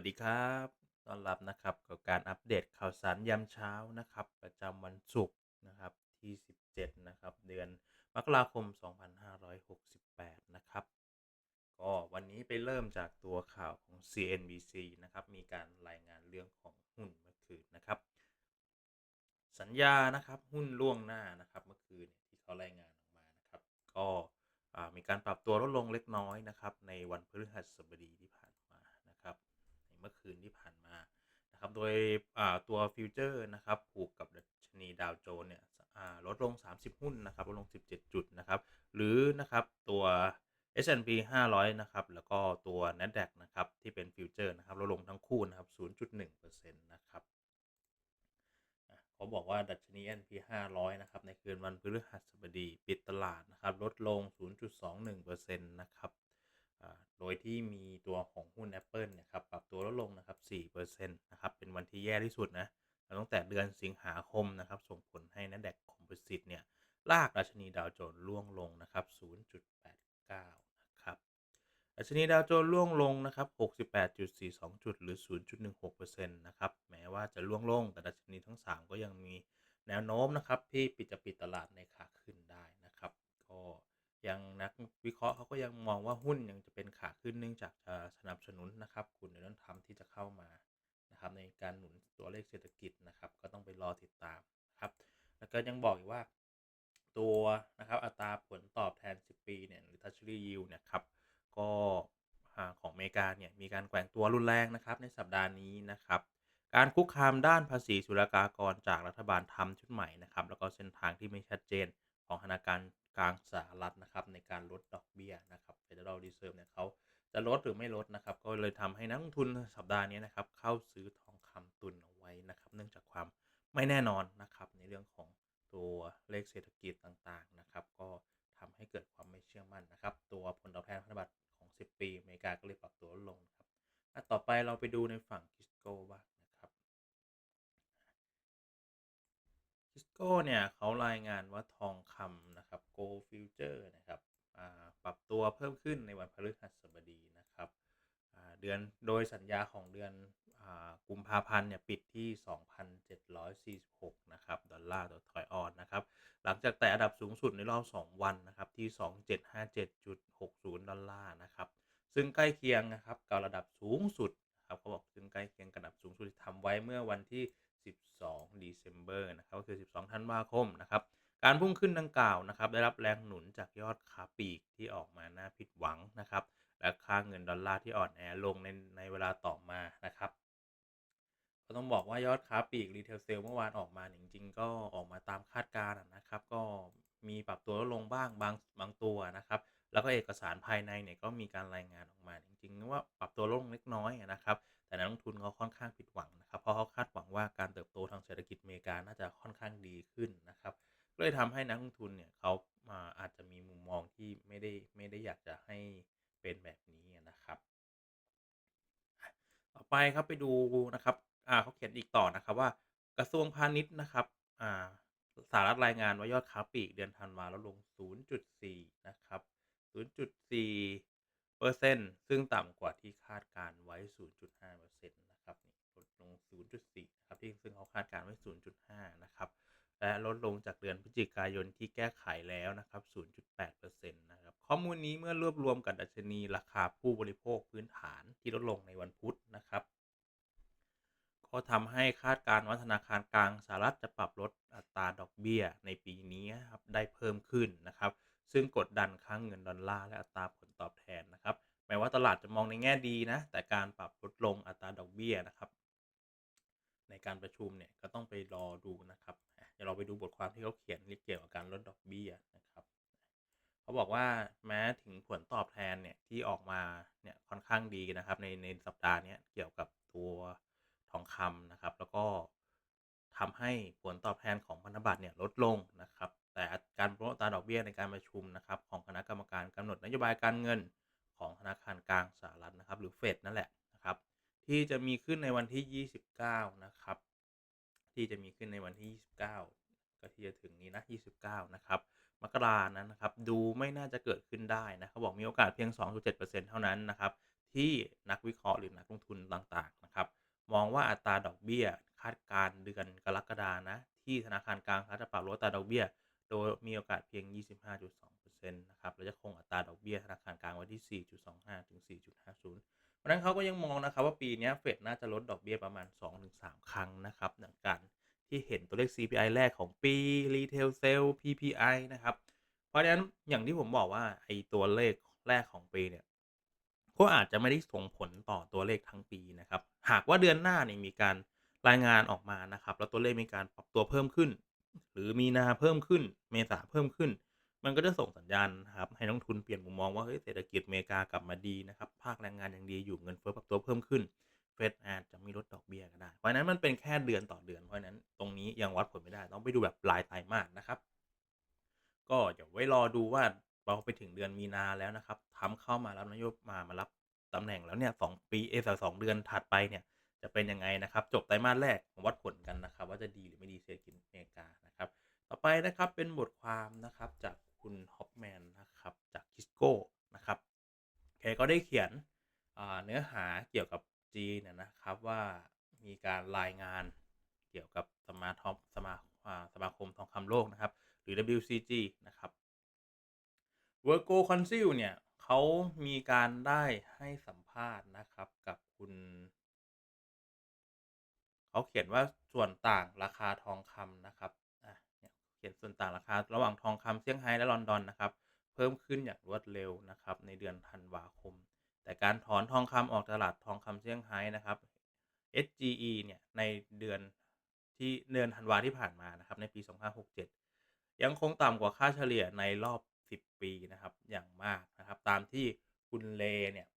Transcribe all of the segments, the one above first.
วัสดีครับต้อนรับนะครับกับการอัปเดตข่าวสารยามเช้านะครับ ประจำวันศุกร์นะครับที่ 17 นะครับ เดือนมกราคม 2568 นะครับ ก็วันนี้ไปเริ่มจากตัวข่าวของ CNBC นะครับ มีการรายงานเรื่องของหุ้นเมื่อคืนนะครับ สัญญานะครับหุ้นล่วงหน้านะครับเมื่อคืนเนี่ยที่เขารายงานออกมานะครับ ก็มีการปรับตัวลดลงเล็กน้อยนะครับ ในวันพฤหัสบดีที่ผ่านมานะครับ ใน เมื่อคืนที่ผ่านมานะครับ โดยตัวฟิวเจอร์นะครับผูกกับดัชนีดาวโจนส์เนี่ยลดลง 30 หุ้นนะครับลดลง 17 จุดนะครับหรือนะครับตัว S&P 500 นะครับ แล้วก็ตัว NASDAQ นะครับ ที่เป็นฟิวเจอร์นะครับลดลงทั้งคู่นะครับ 0.1%นะครับเขาบอกว่าดัชนี S&P 500 นะครับ ในคืนวันพฤหัสบดีปิดตลาดนะครับ ลดลง 0.21%นะครับโดยที่มีตัวของหุ้น Apple นี่ยครับ ดลงนะครับ4%นะครับเป็นวันที่แย่ที่สุดนะตั้งแต่เดือนสิงหาคมนะครับส่งผลให้ NASDAQ Composite เนี่ยลากดัชนีดาวโจนส์ร่วงลงนะครับ 0.89 นะครับดัชนีดาวโจนส์ร่วงลงนะครับ 68.42 จุดหรือ 0.16%นะครับ แม้ว่าจะร่วงลง แต่ดัชนีทั้ง 3 ก็ยังมีแนวโน้มนะครับที่ปิดจะปิดตลาดในขาขึ้น ยังนักวิเคราะห์เขาก็ยังมองว่าหุ้นยังจะเป็นขาขึ้นเนื่องจากจะสนับสนุนนะครับกลุ่มในด้านทำที่จะเข้ามานะครับในการหนุนตัวเลขเศรษฐกิจนะครับก็ต้องไปรอติดตามนะครับแล้วก็ยังบอกอีกว่าตัวนะครับอัตราผลตอบแทน 10 ปีเนี่ยหรือ Treasury Yield เนี่ยครับก็ของอเมริกาเนี่ยมีการแกว่งตัวรุนแรงนะครับในสัปดาห์นี้นะครับการคุกคามด้านภาษีศุลกากรจากรัฐบาลทำชุดใหม่นะครับแล้วก็เส้นทางที่ไม่ชัดเจนของธนาคาร กลางสหรัฐนะครับในการลดดอกเบี้ยนะครับ Federal Reserve เนี่ยเขาจะลดหรือไม่ลดนะครับ ก็เลยทำให้นักลงทุนสัปดาห์นี้นะครับ เข้าซื้อทองคำตุนเอาไว้นะครับ เนื่องจากความไม่แน่นอนนะครับ ในเรื่องของตัวเลขเศรษฐกิจต่างๆนะครับ ก็ทำให้เกิดความไม่เชื่อมั่นนะครับ ตัวผลตอบแทนพันธบัตรของ 10 ปีอเมริกาก็เลยปรับตัวลดลงครับต่อไปเราไปดูในฝั่งคิสโก้บ้าง โก้เนี่ยเขารายงานว่าทองคำนะครับ Gold Future นะครับปรับตัวเพิ่มขึ้นในวันพฤหัสบดีนะครับเดือนโดยสัญญาของเดือนอกุมภาพันธ์เนี่ยปิดที่ 2,746 นะครับ ดอลลาร์ต่อทอยออนนะครับ หลังจากแตะอันดับสูงสุดในรอบ 2 วันนะครับ ที่ 2757.60 ดอลลาร์นะครับ ซึ่งใกล้เคียงนะครับกับระดับสูงสุดนะครับเขาบอกซึ่งใกล้เคียงกับระดับสูงสุดที่ทำไว้เมื่อวันที่ 12 December นะครับก็คือ 12 ธันวาคมนะครับการพุ่งขึ้นดังกล่าวนะครับได้รับแรงหนุนจากยอดขาปลีกที่ออกมาน่าผิดหวังนะครับและค่าเงินดอลลาร์ที่อ่อนแอลงในในเวลาต่อมานะครับก็ต้องบอกว่ายอดค้าปลีกรีเทลเซลเมื่อวานออกมาจริง ๆ ก็ออกมาตามคาดการณ์นะครับก็มีปรับตัวลดลงบ้างบางบางตัวนะครับแล้วก็เอกสารภายในเนี่ยก็มีการรายงานออกมาจริงๆว่าปรับตัวลดลงเล็กน้อยนะครับ แต่นักลงทุนเขาค่อนข้างผิดหวังนะครับเพราะเขาคาดหวังว่าการเติบโตทางเศรษฐกิจอเมริกาน่าจะค่อนข้างดีขึ้นนะครับก็เลยทำให้นักลงทุนเนี่ยเขาอาอาจจะมีมุมมองที่ไม่ได้ไม่ได้อยากจะให้เป็นแบบนี้นะครับ ต่อไปครับไปดูนะครับอ่าเขาเขียนอีกต่อนะครับว่ากระทรวงพาณิชย์นะครับอ่าสหรัฐรายงานว่ายอดค้าปลีกเดือนธันวาลดลง 0.4 นะครับ 0.4 เปอร์เซ็นต์ซึ่งต่ำกว่าที่คาดการไว้ 0.5เปอร์เซ็นต์นะครับลดลง 0.4นะครับที่ซึ่งเขาคาดการไว้ 0.5 นะครับ และลดลงจากเดือนพฤศจิกายนที่แก้ไขแล้วนะครับ 0.8%นะครับ ข้อมูลนี้เมื่อรวบรวมกับดัชนีราคาผู้บริโภคพื้นฐานที่ลดลงในวันพุธนะครับก็ทำให้คาดการณ์ว่าธนาคารกลางสหรัฐจะปรับลดอัตราดอกเบี้ยในปีนี้ครับได้เพิ่มขึ้นนะครับ ซึ่งกดดันค่างเงินดอลลาร์และอัตราผลตอบแทนนะครับแม้ว่าตลาดจะมองในแง่ดีนะแต่การปรับลดลงอัตราดอกเบี้ยนะครับ ในการประชุมเนี่ยก็ต้องไปรอดูนะครับเดี๋ยวเราไปดูบทความที่เขาเขียนเกี่ยวกับการลดดอกเบี้ยนะครับเขาบอกว่าแม้ถึงผลตอบแทนเนี่ยที่ออกมาเนี่ยค่อนข้างดีนะครับ ในในสัปดาห์นี้เกี่ยวกับตัวทองคำนะครับ แล้วก็ทำให้ผลตอบแทนของพันธบัตรเนี่ยลดลงนะครับ แต่การลดอัตราดอกเบี้ยในการประชุมนะครับของคณะกรรมการกำหนดนโยบายการเงินของธนาคารกลางสหรัฐนะครับ หรือเฟดนั่นแหละนะครับ ที่จะมีขึ้นในวันที่ 29 นะครับ ที่จะมีขึ้นในวันที่ 29 ก็ที่จะถึงนี้นะ 29 นะครับมกรานั้นนะครับดูไม่น่าจะเกิดขึ้นได้นะเขาบอกมีโอกาสเพียง 2.7%เท่านั้นนะครับที่นักวิเคราะห์หรือนักลงทุนต่างๆนะครับ มองว่าอัตราดอกเบี้ยคาดการเดือนกรกฎานะที่ธนาคารกลางเขาจะปรับลดอัตราดอกเบี้ย โดยมีโอกาสเพียง 25.2%นะครับและจะคงอัตราดอกเบี้ยธนาคารกลางไว้ที่ 4.25 ถึง 4.50เพราะฉะนั้นเขาก็ยังมองนะครับว่าปีนี้เฟดน่าจะลดดอกเบี้ยประมาณ 2-3 ครั้งนะครับอย่างการที่เห็นตัวเลข CPI แรกของปี Retail Sale PPI นะครับ เพราะฉะนั้นอย่างที่ผมบอกว่าไอ้ตัวเลขแรกของปีเนี่ยก็อาจจะไม่ได้ส่งผลต่อตัวเลขทั้งปีนะครับ หากว่าเดือนหน้าเนี่ยมีการรายงานออกมานะครับ แล้วตัวเลขมีการปรับตัวเพิ่มขึ้น หรือมีนาเพิ่มขึ้น เมษาเพิ่มขึ้น มันก็จะส่งสัญญาณนะครับให้นักทุนเปลี่ยนมุมมองว่าเฮ้ยเศรษฐกิจอเมริกากลับมาดีนะครับ ภาคแรงงานยังดีอยู่เงินเฟ้อปรับตัวเพิ่มขึ้นเฟดอาจจะมีลดดอกเบี้ยก็ได้ เพราะนั้นมันเป็นแค่เดือนต่อเดือนเพราะนั้นตรงนี้ยังวัดผลไม่ได้ต้องไปดูแบบรายไตรมาสนะครับ ก็เดี๋ยวไว้รอดูว่าเราไปถึงเดือนมีนาแล้วนะครับทำเข้ามารับนโยบายมามารับตำแหน่งแล้วเนี่ยสองปีเอสองเดือนถัดไปเนี่ย จะเป็นยังไงนะครับ จบไตรมาสแรกมาวัดผลกันนะครับ ว่าจะดีหรือไม่ดีเศรษฐกิจอเมริกานะครับ ต่อไปนะครับเป็นบทความนะครับจากคุณฮอปแมนนะครับจากคิสโก้นะครับแกก็ได้เขียนเนื้อหาเกี่ยวกับจีนนะครับว่ามีการรายงานเกี่ยวกับสมาทอมสมาสมาคมทองคำโลกนะครับ หรือ WCG นะครับ v i r g o Council เนี่ยเขามีการได้ให้สัมภาษณ์นะครับกับ เขาเขียนว่าส่วนต่างราคาทองคำนะครับอะเนี่ยเขียนส่วนต่างราคาระหว่างทองคำเซี่ยงไฮ้และลอนดอนนะครับเพิ่มขึ้นอย่างรวดเร็วนะครับในเดือนธันวาคม แต่การถอนทองคำออกตลาดทองคำเซี่ยงไฮ้นะครับ SGE เนี่ยในเดือนที่เดือนธันวาที่ผ่านมานะครับในปี 2567 ยังคงต่ำกว่าค่าเฉลี่ยในรอบ 10 ปีนะครับอย่างมากนะครับตามที่คุณเลเนี่ย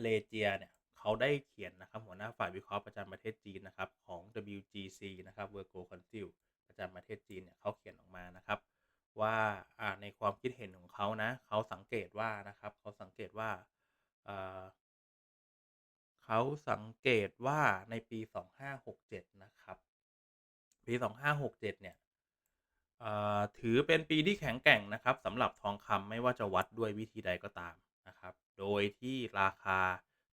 เลเจียเนี่ย เขาได้เขียนนะครับหัวหน้าฝ่ายวิเคราะห์ประจำประเทศจีนนะครับของ WGC นะครับ Virgo Council ประจำประเทศจีนเนี่ยเขาเขียนออกมานะครับ ว่าในความคิดเห็นของเขานะเขาสังเกตว่านะครับเขาสังเกตว่าเขาสังเกตว่าในปี 2567 นะครับ ปี 2567 เนี่ยถือเป็นปีที่แข็งแกร่งนะครับสำหรับทองคำไม่ว่าจะวัดด้วยวิธีใดก็ตามนะครับ โดยที่ราคา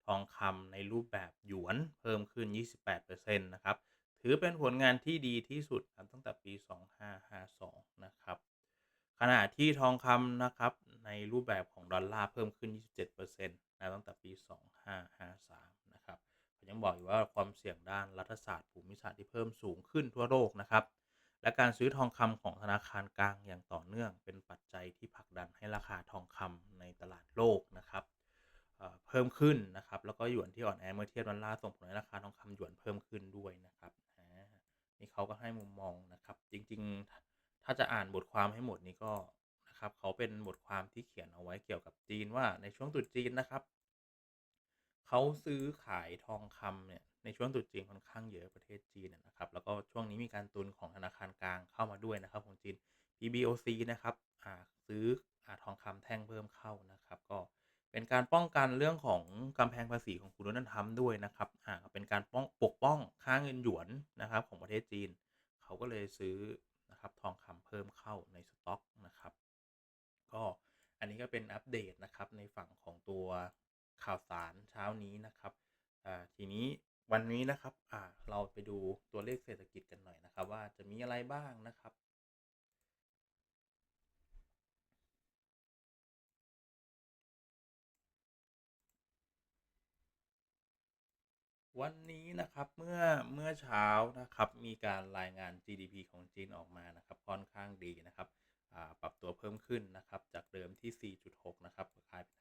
ทองคำในรูปแบบหยวนเพิ่มขึ้น 28%นะครับ ถือเป็นผลงานที่ดีที่สุดตั้งแต่ปี 2552 นะครับ ขณะที่ทองคำนะครับ ในรูปแบบของดอลลาร์เพิ่มขึ้น 27%นะตั้งแต่ปี 2553 นะครับผมยังบอกอยู่ว่าความเสี่ยงด้านรัฐศาสตร์ภูมิศาสตร์ที่เพิ่มสูงขึ้นทั่วโลกนะครับ และการซื้อทองคำของธนาคารกลางอย่างต่อเนื่อง เป็นปัจจัยที่ผลักดันให้ราคาทองคำในตลาดโลกนะครับ เพิ่มขึ้นนะครับ แล้วก็หยวนที่อ่อนแอเมื่อเทียบดอลลาร์ส่งผลให้ราคาทองคำหยวนเพิ่มขึ้นด้วยนะครับนี่เขาก็ให้มุมมองนะครับ จริงๆถ้าจะอ่านบทความให้หมดนี้ก็นะครับเขาเป็นบทความที่เขียนเอาไว้เกี่ยวกับจีนว่าในช่วงตรุษจีนนะครับเขาซื้อขายทองคำเนี่ยในช่วงตรุษจีนค่อนข้างเยอะประเทศจีนนะครับ แล้วก็ช่วงนี้มีการตุนของธนาคารกลางเข้ามาด้วยนะครับของจีน PBOC นะครับซื้อทองคำแท่งเพิ่มเข้านะครับ ก็ เป็นการป้องกันเรื่องของกำแพงภาษีของคุณนันธรรมด้วยนะครับอ่าเป็นการป้องปกป้องค่าเงินหยวนนะครับของประเทศจีน เขาก็เลยซื้อนะครับทองคำเพิ่มเข้าในสต็อกนะครับ ก็อันนี้ก็เป็นอัปเดตนะครับในฝั่งของตัวข่าวสารเช้านี้นะครับอ่าทีนี้วันนี้นะครับอ่าเราไปดูตัวเลขเศรษฐกิจกันหน่อยนะครับ ว่าจะมีอะไรบ้างนะครับ วันนี้นะครับเมื่อเมื่อเช้านะครับมีการรายงาน GDP ของจีนออกมานะครับค่อนข้างดีนะครับปรับตัวเพิ่มขึ้นนะครับจากเดิมที่ 4.6 นะครับกลายเป็น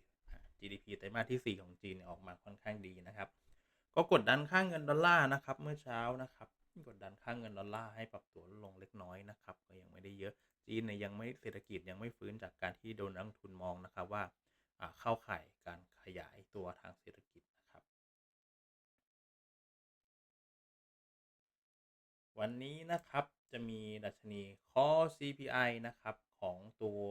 5.4 GDP ไตรมาสที่ 4 ของจีนออกมาค่อนข้างดีนะครับ ก็กดดันค่างเงินดอลลาร์นะครับเมื่อเช้านะครับกดดันค่างเงินดอลลาร์ให้ปรับตัวลงเล็กน้อยนะครับก็ยังไม่ได้เยอะจีนเนี่ยยังไม่เศรษฐกิจยังไม่ฟื้นจากการที่โดนนักทุนมองนะครับว่าเข้าข่ายการขยายตัวทางเศรษฐกิจ วันนี้นะครับจะมีดัชนีคอ CPI นะครับของตัว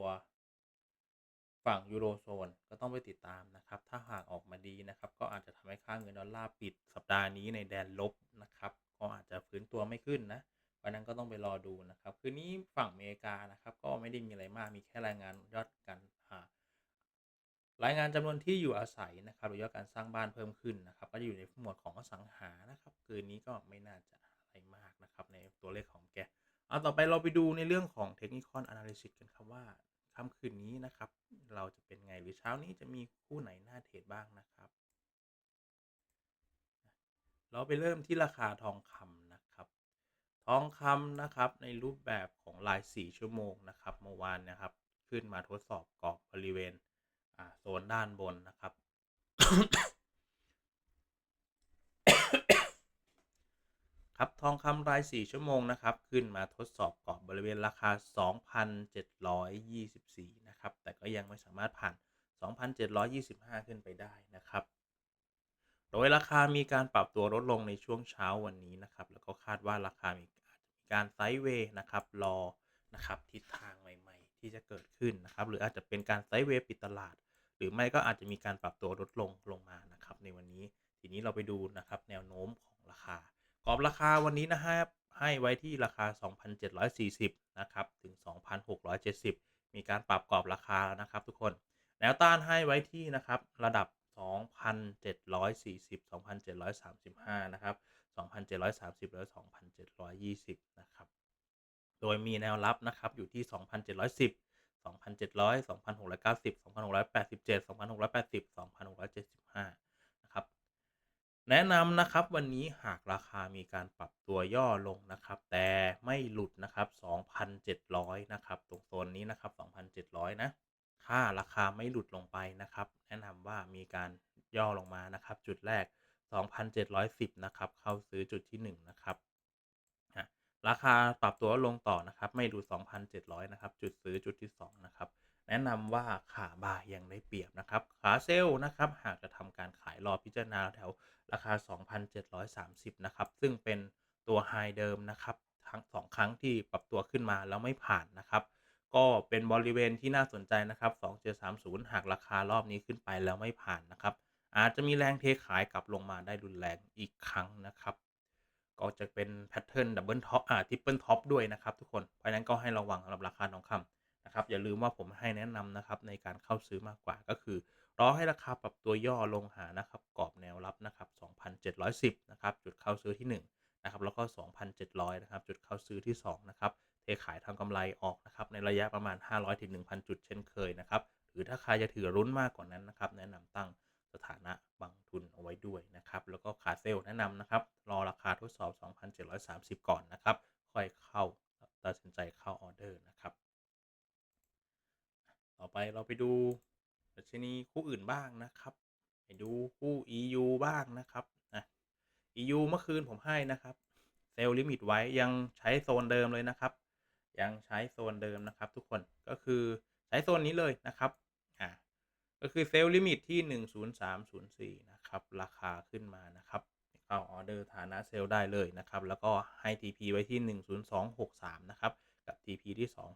ฝั่งยูโรโซนก็ต้องไปติดตามนะครับ ถ้าหากออกมาดีนะครับ ก็อาจจะทำให้ค่าเงินดอลลาร์ปิดสัปดาห์นี้ในแดนลบนะครับ ก็อาจจะฟื้นตัวไม่ขึ้นนะวันนั้นก็ต้องไปรอดูนะครับ คืนนี้ฝั่งอเมริกานะครับ ก็ไม่ได้มีอะไรมากมีแค่รายงานยอดการรายงานจำนวนที่อยู่อาศัยนะครับหรือยอดการสร้างบ้านเพิ่มขึ้นนะครับ ก็จะอยู่ในหมวดของอสังหานะครับ คืนนี้ก็ไม่น่าจะ อะไรมากนะครับ ในตัวเลขของแกเอาต่อไปเราไปดูในเรื่องของเทคนิคอนอนาลิซิสกันครับว่าค่ำคืนนี้นะครับ เราจะเป็นไงหรือเช้านี้จะมีคู่ไหนน่าเทรดบ้างนะครับ เราไปเริ่มที่ราคาทองคำนะครับ ทองคำนะครับในรูปแบบของราย4ชั่วโมงนะครับเมื่อวานนะครับ ขึ้นมาทดสอบกรอบบริเวณโซนด้านบนนะครับ ครับทองคำราย 4 ชั่วโมงนะครับ ขึ้นมาทดสอบกรอบบริเวณราคา 2,724 นะครับ แต่ก็ยังไม่สามารถผ่าน 2,725 ขึ้นไปได้นะครับ โดยราคามีการปรับตัวลดลงในช่วงเช้าวันนี้นะครับ แล้วก็คาดว่าราคามีอาจจะมีการไซด์เวย์นะครับ รอนะครับทิศทางใหม่ ๆ ที่จะเกิดขึ้นนะครับ หรืออาจจะเป็นการไซด์เวย์ปิดตลาด หรือไม่ก็อาจจะมีการปรับตัวลดลงลงมานะครับ ในวันนี้ทีนี้เราไปดูนะครับแนวโน้มของ ราคากรอบราคาวันนี้นะครับให้ไว้ที่ราคา 2,740 นะครับ ถึง 2,670 มีการปรับกรอบราคาแล้วนะครับทุกคน แนวต้านให้ไว้ที่นะครับระดับ 2,740 2,735 นะครับ 2,730 แล้ว 2,720 นะครับ โดยมีแนวรับนะครับอยู่ที่ 2,710 2,700 2,690 2,687 2,680 2,675 แนะนำนะครับวันนี้หากราคามีการปรับตัวย่อลงนะครับ แต่ไม่หลุดนะครับ 2,700 นะครับ ตรงโซนนี้นะครับ 2,700 นะค่าราคาไม่หลุดลงไปนะครับ แนะนำว่ามีการย่อลงมานะครับ จุดแรก 2,710 นะครับ เข้าซื้อจุดที่ 1 นะครับราคาปรับตัวลงต่อนะครับ ไม่ดู 2,700 นะครับ จุดซื้อจุดที่ 2 นะครับ แนะนำว่าขาบ่ายยังได้เปรียบนะครับ ขาเซลล์นะครับ หากจะทำการขายรอพิจารณาแถวราคา 2,730 นะครับ ซึ่งเป็นตัวไฮเดิมนะครับ ทั้ง 2 ครั้งที่ปรับตัวขึ้นมาแล้วไม่ผ่านนะครับ ก็เป็นบริเวณที่น่าสนใจนะครับ 2730 หากราคารอบนี้ขึ้นไปแล้วไม่ผ่านนะครับ อาจจะมีแรงเทขายกลับลงมาได้รุนแรงอีกครั้งนะครับ ก็จะเป็นแพทเทิร์นดับเบิลท็อปอ่าทริปเปิลท็อปด้วยนะครับทุกคน เพราะนั้นก็ให้ระวังสำหรับราคาทองคำ นะครับอย่าลืมว่าผมให้แนะนำนะครับในการเข้าซื้อมากกว่าก็คือ รอให้ราคาปรับตัวย่อลงหานะครับกรอบแนวรับนะครับ2,710นะครับจุดเข้าซื้อที่ 1 นะครับ แล้วก็ 2,700นะครับจุดเข้าซื้อที่ 2 นะครับเทขายทำกำไรออกนะครับในระยะประมาณ 500ถึง1,000 จุดเช่นเคยนะครับหรือถ้าใครจะถือรุ้นมากกว่านั้นนะครับแนะนำตั้งสถานะบังทุนเอาไว้ด้วยนะครับแล้วก็ขาเซลแนะนำนะครับรอราคาทดสอบ 2,730 ก่อนนะครับค่อยเข้าตัดสินใจเข้าออเดอร์นะครับ ต่อไปเราไปดูดัชนีคู่อื่นบ้างนะครับ ไปดูคู่ EU บ้างนะครับนะ EU เมื่อคืนผมให้นะครับ เซลล์ลิมิตไว้ยังใช้โซนเดิมเลยนะครับ ยังใช้โซนเดิมนะครับ ทุกคนก็คือใช้โซนนี้เลยนะครับอ่าก็คือเซลล์ลิมิตที่ 10304 นะครับ ราคาขึ้นมานะครับเข้าออเดอร์ฐานะเซลล์ได้เลยนะครับ แล้วก็ให้ TP ไว้ที่ 10263 นะครับ กับ TP ที่ 2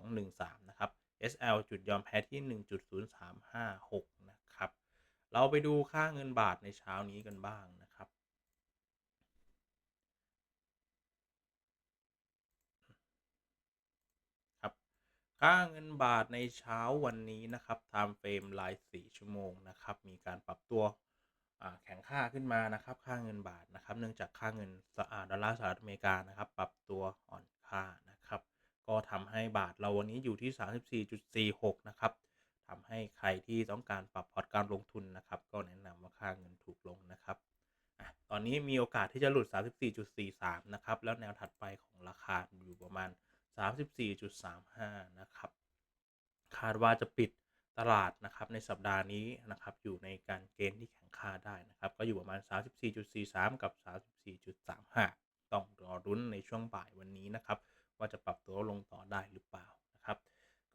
10213 นะครับ SL จุดยอมแพ้ที่ 1.0356 นะครับ เราไปดูค่าเงินบาทในเช้านี้กันบ้างนะครับ ครับ ค่าเงินบาทในเช้าวันนี้นะครับ time frame ราย4ชั่วโมงนะครับ มีการปรับตัวแข็งค่าขึ้นมานะครับ ค่าเงินบาทนะครับ เนื่องจากค่าเงินดอลลาร์สหรัฐอเมริกานะครับ ปรับตัวอ่อนค่านะ ก็ทำให้บาทเราวันนี้อยู่ที่ 34.46 นะครับทำให้ใครที่ต้องการปรับพอร์ตการลงทุนนะครับ ก็แนะนำว่าค่าเงินถูกลงนะครับอตอนนี้มีโอกาสที่จะหลุด 34.43 นะครับ แล้วแนวถัดไปของราคาอยู่ประมาณ 34.35 นะครับ คาดว่าจะปิดตลาดนะครับในสัปดาห์นี้นะครับอยู่ในการเกณฑ์ที่แข็งค่าได้นะครับ ก็อยู่ประมาณ 34.43 กับ 34.35 ต้องรอรุ้นในช่วงบ่ายวันนี้นะครับ ว่าจะปรับตัวลงต่อได้หรือเปล่านะครับ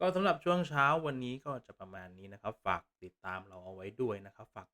ก็สำหรับช่วงเช้าวันนี้ก็จะประมาณนี้นะครับ ฝากติดตามเราเอาไว้ด้วยนะครับ ฝาก